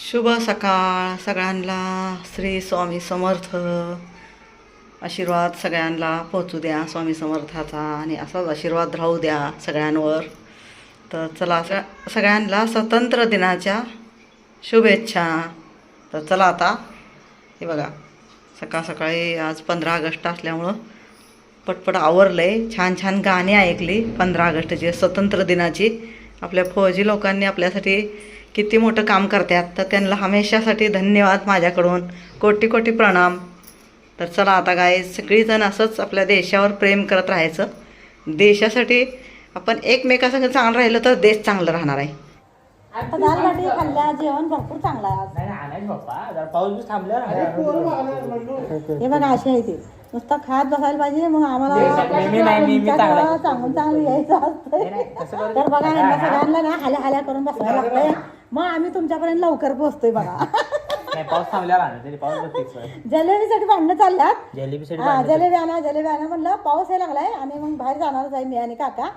शुभ सकाळ सगळ्यांना. श्री स्वामी समर्थ. आशीर्वाद सगळ्यांना पोचू द्या स्वामी समर्थाचा आणि असाच आशीर्वाद राहू द्या सगळ्यांवर. तर चला सगळ्यांना स्वतंत्र दिनाच्या शुभेच्छा. तर चला आता हे बघा सकाळ सकाळी आज पंधरा ऑगस्ट असल्यामुळं पटपट आवरलं आहे छान छान गाणी ऐकली पंधरा ऑगस्टची स्वतंत्र दिनाची. आपल्या फौजी लोकांनी आपल्यासाठी किती मोठं काम करतात तर त्यांना हमेशासाठी धन्यवाद माझ्याकडून. कोटी कोटी प्रणाम. तर चला आता काय सगळीजण असंच आपल्या देशावर प्रेम करत राहायचं. देशासाठी आपण एकमेकासंग चांगलं राहिलं तर देश चांगलं राहणार आहे. आता दाल बाटी खाल्ल्या जेवण भरपूर चांगलं आहे आज. नाही नाही आणायच बाप्पा जरा पाऊस बीस थांबल्यावर हे बघा अशी आहे ती. नुसतं खात बसायला पाहिजे मग आम्हाला चांगलं चांगलं यायचं असतंय. तर बघा सगळ्यांना ना हाल्या हाल्या करून बसायला लागतंय. मग आम्ही तुमच्यापर्यंत लवकर पोहोचतोय बघा. नाही पाऊस थांबल्यावर आणा तरी पाऊस बघ fix आहे. जलेबीसाठी भांडणं चालल्यात. जिलेबीसाठी हा जलेबी आणा जलेबी आणा म्हणलं पाऊस हे लागलाय आणि मग बाहेर जाणारच आहे मी आणि काका.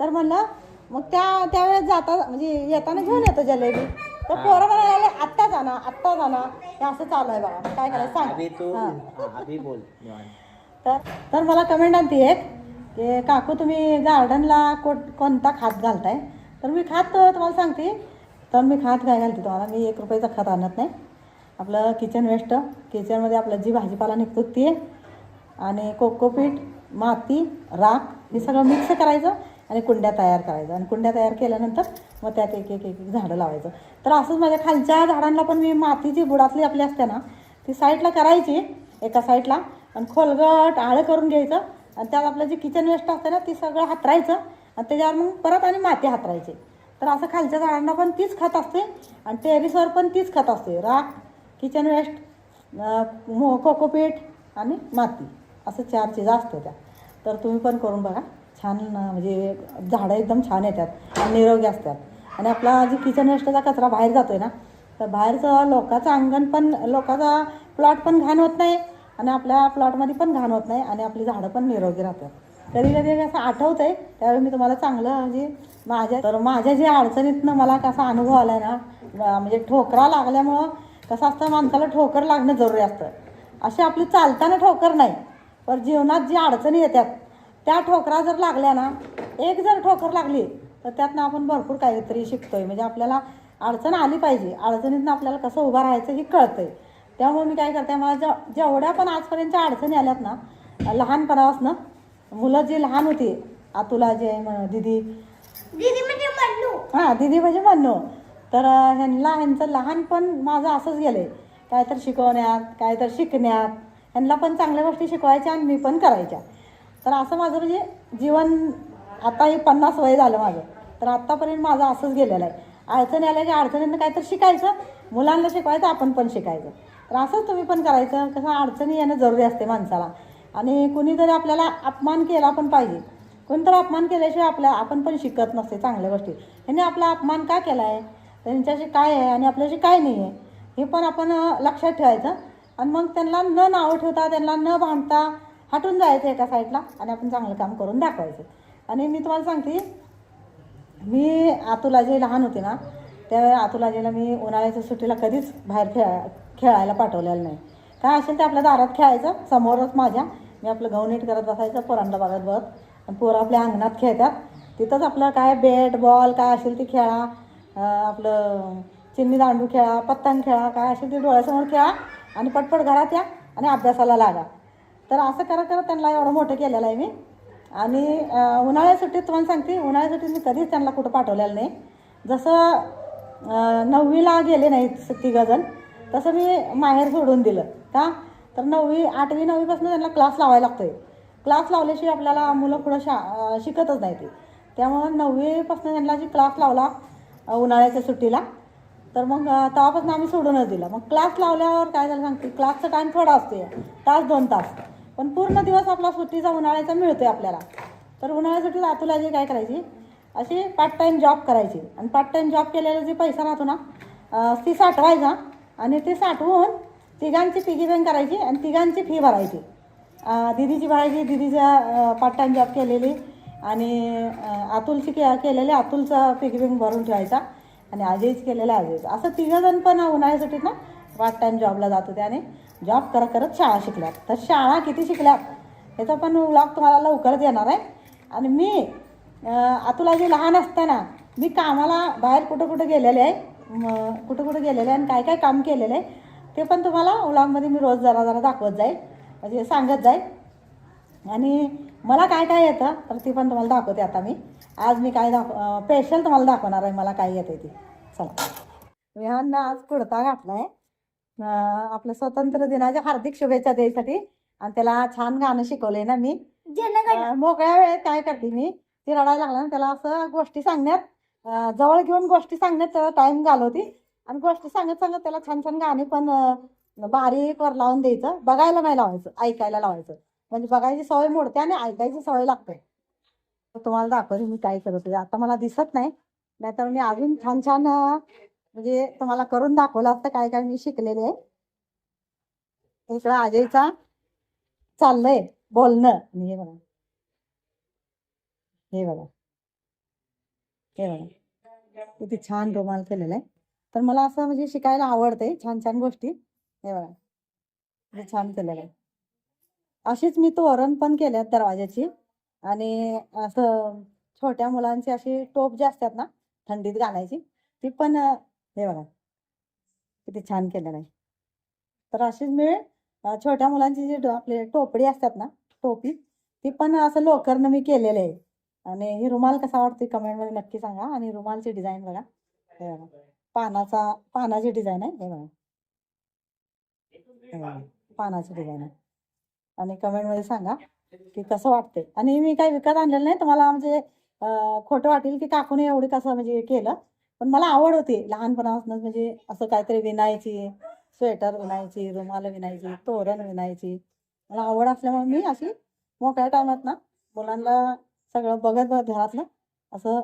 तर म्हणलं मग त्या त्यावेळेस जाता म्हणजे येताना घेऊन येतो जलेबी. तर पोरं म्हणायला लागले, आत्ताच आणा आत्ताच आणा हे असं चालू आहे बघा. काय करायचं अभि तू सांग हा. हा, अभि बोल निवांत. तर तर मला कमेंट आणते एक की काकू तुम्ही गार्डनला को कोणता खात घालताय? तर मी खात तुम्हाला सांगते. तर मी खात काय घालते तुम्हाला? मी एक रुपयाचा खत आणत नाही. आपलं किचन वेस्ट किचनमध्ये आपलं जी भाजीपाला निघतो ते आणि कोकोपीट माती राख हे सगळं मिक्स करायचं आणि कुंड्या तयार करायचं. आणि कुंड्या तयार केल्यानंतर मग त्यात एक एक एक एक झाडं लावायचं. तर असंच माझ्या खालच्या झाडांना पण मी मातीची बुडातली आपली असते ना ती साईडला करायची एका साईडला आणि खोलगट आळं करून घ्यायचं आणि त्यात आपलं जे किचन वेस्ट असतं ना ती सगळं हातरायचं आणि त्याच्यावर मग परत आणि माती हातरायची. तर असं खालच्या झाडांना पण तीच खत असते आणि टेरिसवर पण तीच खत असते. राख किचन वेस्ट मो कोकोपीट आणि माती. असं चार चीज असते त्या. तर तुम्ही पण करून बघा. छान म्हणजे झाडं एकदम छान येतात आणि निरोगी असतात. आणि आपला जे किचन वेस्टचा कचरा बाहेर जातो आहे ना तर बाहेरचं लोकांचं अंगण पण लोकांचा प्लॉट पण घाण होत नाही आणि आपल्या प्लॉटमध्ये पण घाण होत नाही आणि आपली झाडं पण निरोगी राहतात. कधी कधी असं आठवत आहे त्यावेळी मी तुम्हाला चांगलं म्हणजे माझ्या तर माझ्या ज्या अडचणीतनं मला कसा अनुभव आला आहे ना म्हणजे ठोकरा लागल्यामुळं कसं असतं माणसाला ठोकर लागणं जरुरी असतं. अशी आपली चालताना ठोकर नाही पण जीवनात जी अडचणी येतात त्या ठोकरा जर लागल्या ना एक जर ठोकर लागली तर त्यातनं आपण भरपूर काहीतरी शिकतोय. म्हणजे आपल्याला अडचण आली पाहिजे. अडचणीतनं आपल्याला कसं उभं राहायचं हे कळतंय. त्यामुळे मी काय करते मला ज जेवढ्या पण आजपर्यंतच्या अडचणी आल्यात ना लहानपणापासनं मुलं जी लहान होती आतुला जे म- दिदी. हां दिदी म्हणजे म्हणू तर ह्यांना ह्यांचं लहानपण माझं असंच गेलं आहे काय तर शिकवण्यात काय तर शिकण्यात. ह्यांना पण चांगल्या गोष्टी शिकवायच्या आणि मी पण करायच्या. तर असं माझं म्हणजे जीवन आता हे पन्नास वय झालं माझं. तर आत्तापर्यंत माझं असंच गेलेलं आहे. अडचणी आल्या की अडचणींना काय तर शिकायचं. मुलांना शिकवायचं आपण पण शिकायचं. तर असंच तुम्ही पण करायचं. कसं अडचणी येणं जरुरी असते माणसाला. आणि कुणीतरी आपल्याला अपमान केला पण पाहिजे. कोणतरी अपमान केल्याशिवाय आपल्या आपण पण शिकत नसते चांगल्या गोष्टी. ह्यांनी आपला अपमान का केला आहे त्यांच्याशी काय आहे आणि आपल्याशी काय नाही आहे? हे पण आपण लक्षात ठेवायचं. आणि मग त्यांना न नावं ठेवता त्यांना न भांडता हटून जायचं एका साईडला आणि आपण चांगलं काम करून दाखवायचं. आणि मी तुम्हाला सांगते मी आतुला जे लहान होते ना त्यावेळेला आतुलाजीला मी उन्हाळ्याच्या सुट्टीला कधीच बाहेर खेळा खेळायला पाठवलेलं नाही. काय असेल ते आपल्या दारात खेळायचं समोरच माझ्या. मी आपलं गहू नीट करत बसायचं पोरांना बघत बघत आणि पोरं आपल्या अंगणात खेळतात. तिथंच आपलं काय बॅट बॉल काय असेल ते खेळा. आपलं चिन्नी दांडू खेळा पत्तांग खेळा काय असेल ते डोळ्यासमोर खेळा आणि पटपट घरात या आणि अभ्यासाला लागा. तर असं करत करत त्यांना एवढं मोठं केलेलं आहे मी. आणि उन्हाळ्या सुट्टीत तुम्हाला सांगते उन्हाळ्या सुट्टीत मी कधीच त्यांना कुठं पाठवलेलं नाही. जसं नववीला गेले नाहीत तिघंजण तसं मी माहेर सोडून दिलं. का? तर नववी आठवी नववीपासून त्यांना क्लास लावायला लागतोय. क्लास लावल्याशिवाय आपल्याला मुलं पुढं शा शिकतच नाही ते त्यामुळं नववीपासून त्यांना जी क्लास लावला उन्हाळ्याच्या सुट्टीला तर मग तेव्हापासून आम्ही सोडूनच दिलं. मग क्लास लावल्यावर काय झालं सांगते क्लासचा टाईम थोडा असतो तास दोन तास. पण पूर्ण दिवस आपला सुट्टीचा उन्हाळ्याचा मिळतोय आपल्याला. तर उन्हाळ्यासाठी आतुला जी काय करायची अशी पार्ट टाईम जॉब करायची. आणि पार्ट टाईम जॉब केलेला जे पैसा राहतो ना ती साठवायचा. आणि ते साठवून तिघांची पिगी बँक करायची आणि तिघांची फी भरायची. दिदीची भरायची दिदीच्या पार्ट टाईम जॉब केलेली आणि अतुलची के केलेली. अतुलचा पिगी बँक भरून ठेवायचा आणि अजयच केलेलं आहे असं तिघंजण पण उन्हाळ्यासाठी ना पार्ट टाईम जॉबला जात होते आणि जॉब करत करत शाळा शिकल्यात तर शाळा किती शिकल्यात याचा पण व्लॉग तुम्हाला लवकरच येणार आहे. आणि मी अतुला जे लहान असताना मी कामाला बाहेर कुठं कुठं गेलेले आहे कुठं कुठं गेलेले आहे आणि काय काय काम केलेलं आहे ते पण तुम्हाला व्लॉगमध्ये मी रोज जरा जरा दाखवत जाईल. म्हणजे सांगत जाईल. आणि मला काय काय येतं तर ते पण तुम्हाला दाखवते आता मी. आज मी काय दाखव स्पेशल तुम्हाला दाखवणार आहे मला काय येते ते. चला. विहाननं आज कुर्ता घातला आहे आपल्या स्वातंत्र्य दिनाच्या हार्दिक शुभेच्छा द्यायसाठी. आणि त्याला छान गाणं शिकवलंय ना मी. मोकळ्या वेळेत काय करते मी? ती रडायला लागला ना त्याला असं गोष्टी सांगण्यात जवळ घेऊन गोष्टी सांगण्यात त्याला टाइम घालवते. आणि गोष्टी सांगत सांगत त्याला छान छान गाणी पण बारीक वर लावून द्यायचं. बघायला नाही लावायचं ऐकायला लावायचं. म्हणजे बघायची सवय मोडते आणि ऐकायची सवय लागते. तुम्हाला दाखवते मी काय करत होते. आता मला दिसत नाही. नाहीतर मी अजून छान छान म्हणजे तुम्हाला करून दाखवलं असतं काय काय मी शिकलेले आहे. इकडं अजयचा चाललंय बोलणं. आणि हे बघा. हे बघा. हे बघा. किती छान रुमाल केलेला आहे. तर मला असं म्हणजे शिकायला आवडते छान छान गोष्टी. हे बघा. किती छान केलेलं आहे. अशीच मी तोरण पण केल्यात दरवाजाची आणि असं छोट्या मुलांची अशी टोप जी असतात ना थंडीत घालायची ती पण हे बघा. किती छान केलेलं आहे. तर अशीच मी छोट्या मुलांची जी आपली टोपडी असतात ना टोपी ती पण असं लोकरनं मी केलेलं आहे. आणि ही रुमाल कसा वाटते कमेंटमध्ये नक्की सांगा. आणि रुमालची डिझाईन बघा. हे बघा. पानाचा पानाची डिझाईन आहे हे बघा. पानाची डिझाईन आहे. आणि कमेंटमध्ये सांगा की कसं वाटते आणि मी काही विकत आणलेलं नाही तुम्हाला म्हणजे खोटं वाटेल की काकूने एवढी कसं म्हणजे केलं पण मला आवड होती लहानपणापासून म्हणजे असं काहीतरी विणायची स्वेटर विणायची रुमाल विणायची तोरण विणायची. मला आवड असल्यामुळे मी अशी मोकळ्या टायमात ना मुलांना सगळं बघत बघत घरातलं असं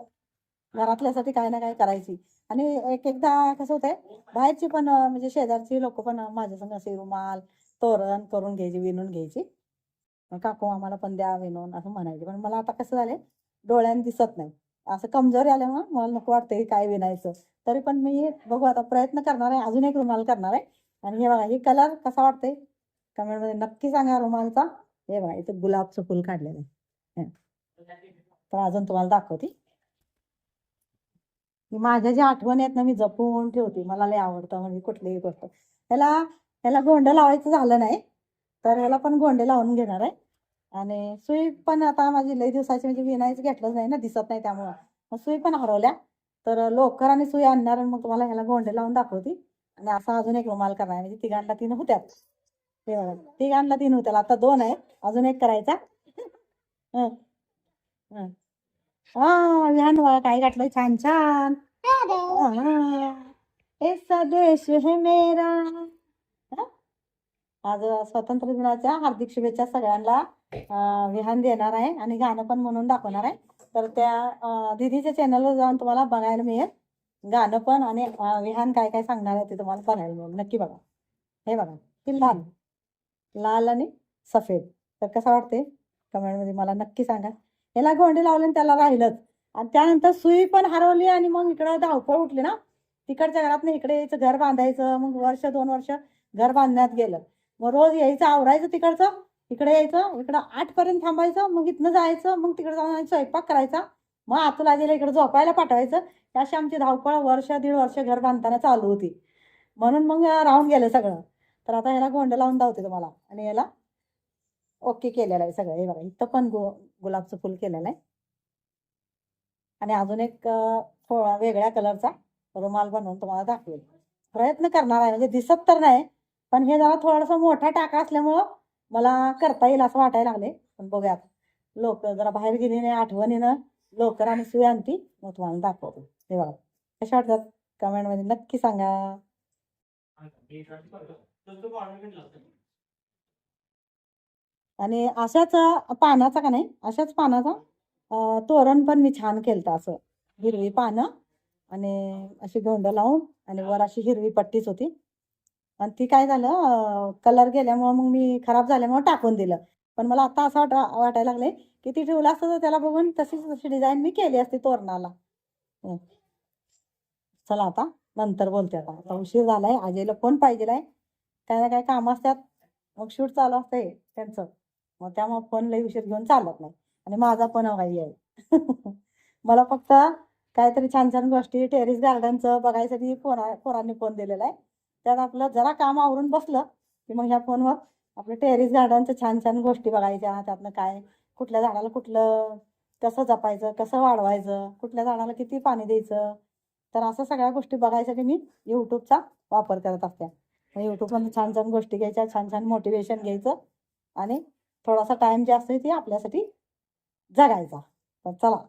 घरातल्यासाठी काय ना काय करायची. आणि एक एकदा कसं होतंय बाहेरची पण म्हणजे शेजारची लोक पण माझ्या संग असे रुमाल तोरण करून घ्यायची विणून घ्यायची. काकू आम्हाला पण द्या विणून असं म्हणायचे. पण मला आता कसं झालंय डोळ्याने दिसत नाही. असं कमजोरी आल्यामुळे मला नको वाटतंय काय विणायचं. तरी पण मी बघू आता प्रयत्न करणार आहे. अजून एक रुमाल करणार आहे. आणि हे बघा हे कलर कसा वाटतंय? कमेंटमध्ये नक्की सांगा रुमालचा. हे बघा इथं गुलाबचं फुल काढलेलं आहे. पण तर अजून तुम्हाला दाखवते. माझ्या ज्या आठवणी आहेत ना मी जपून ठेवते. मला लय आवडतं म्हणजे कुठलीही गोष्ट. ह्याला ह्याला गोंड लावायचं झालं नाही तर ह्याला पण गोंडे लावून घेणार आहे. आणि सुई पण आता माझी लई दिवसाची म्हणजे विनायच घेतलंच नाही ना दिसत नाही त्यामुळं. मग सुई पण हरवल्या. तर लोकर आणि सुई आणणार आणि मग तुम्हाला ह्याला गोंडे लावून दाखवते. आणि असा अजून एक रुमाल करणार आहे. म्हणजे तिघांना तीन होत्यात. ते बघा तिघांना तीन होत्याला आता दोन आहेत. अजून एक करायचा. विहान बघा काय घातलंय? छान छान. ऐसा देश है मेरा? आज स्वातंत्र्य दिनाच्या हार्दिक शुभेच्छा सगळ्यांना. विहान देणार आहे आणि गाणं पण म्हणून दाखवणार आहे. तर त्या दीदीच्या चॅनलवर जाऊन तुम्हाला बघायला मिळेल. गाणं पण आणि विहान काय काय सांगणार आहे ते तुम्हाला बघायला मिळेल नक्की बघा. हे बघा हे लाल. लाल आणि सफेद. तर कसं वाटते कमेंटमध्ये मला नक्की सांगा. याला गोंडे लावले आणि त्याला राहिलंच. आणि त्यानंतर सुई पण हरवली आणि मग इकडं धावपळ उठली ना. तिकडच्या घरात इकडे यायचं घर बांधायचं. मग वर्ष दोन वर्ष घर बांधण्यात गेलं. मग रोज यायचं आवरायचं तिकडचं. इकडे यायचं इकडं आठ पर्यंत थांबायचं. मग इथनं जायचं मग तिकडे जाऊन स्वयंपाक करायचा. मग आतूला गेलं इकडे झोपायला पाठवायचं. अशी आमची धावपळ वर्ष दीड वर्ष घर बांधताना चालू होती. म्हणून मग राहून गेलं सगळं. तर आता ह्याला गोंड लावून धावते तुम्हाला. आणि याला ओके केलेलं आहे सगळं. हे बघा इथं पण गु गुलाबचं फुल केलेलं आहे. आणि अजून एक वेगळ्या कलरचा रुमाल बनवून तुम्हाला दाखवेल. प्रयत्न करणार आहे म्हणजे दिसत तर नाही पण हे जरा थोडासा मोठा टाका असल्यामुळं मला करता येईल असं वाटायला लागले पण बघूयात. लोक जरा बाहेर गेली आठवणीनं लोकर आणि सुई आणती मग तुम्हाला दाखवतो. हे बघा. कशा वाटतात? कमेंटमध्ये नक्की सांगा. आणि अशाच पानाचा का नाही अशाच पानाचा तोरण पण मी छान केलं असं. हिरवी पानं आणि अशी गोंड लावून आणि वर अशी हिरवी पट्टीच होती. आणि ती काय झालं कलर गेल्यामुळं मग मी खराब झाल्यामुळं टाकून दिलं. पण मला आता असं वाटा वाटायला लागले की ती ठेवलं असतं तर त्याला बघून तशीच तशी डिझाईन मी केली असते तोरणाला. चला आता नंतर बोलते आता. आता उशीर झालाय आजीला फोन पाहिजे आहे काय ना काय काम असतात. मग शूट चालू असते त्यांचं. मग त्यामुळे फोन लई उशीर घेऊन चालत नाही. आणि माझा पण हवाई आहे. मला फक्त काहीतरी छान छान गोष्टी टेरिस गार्डनचं बघायसाठी पोरा पोरांनी फोन दिलेला आहे. त्यात आपलं जरा काम आवरून बसलं की मग ह्या फोनवर आपलं टेरिस गार्डनचं छान छान गोष्टी बघायच्या. त्यातनं काय कुठल्या झाडाला कुठलं कसं जपायचं कसं वाढवायचं कुठल्या झाडाला किती पाणी द्यायचं? तर असं सगळ्या गोष्टी बघायसाठी मी यूट्यूबचा वापर करत असते. मग यूट्यूबमधून छान छान गोष्टी घ्यायच्या छान छान मोटिवेशन घ्यायचं आणि थोडासा टाइम जे असतो ते आपल्यासाठी जगायचा. तर चला.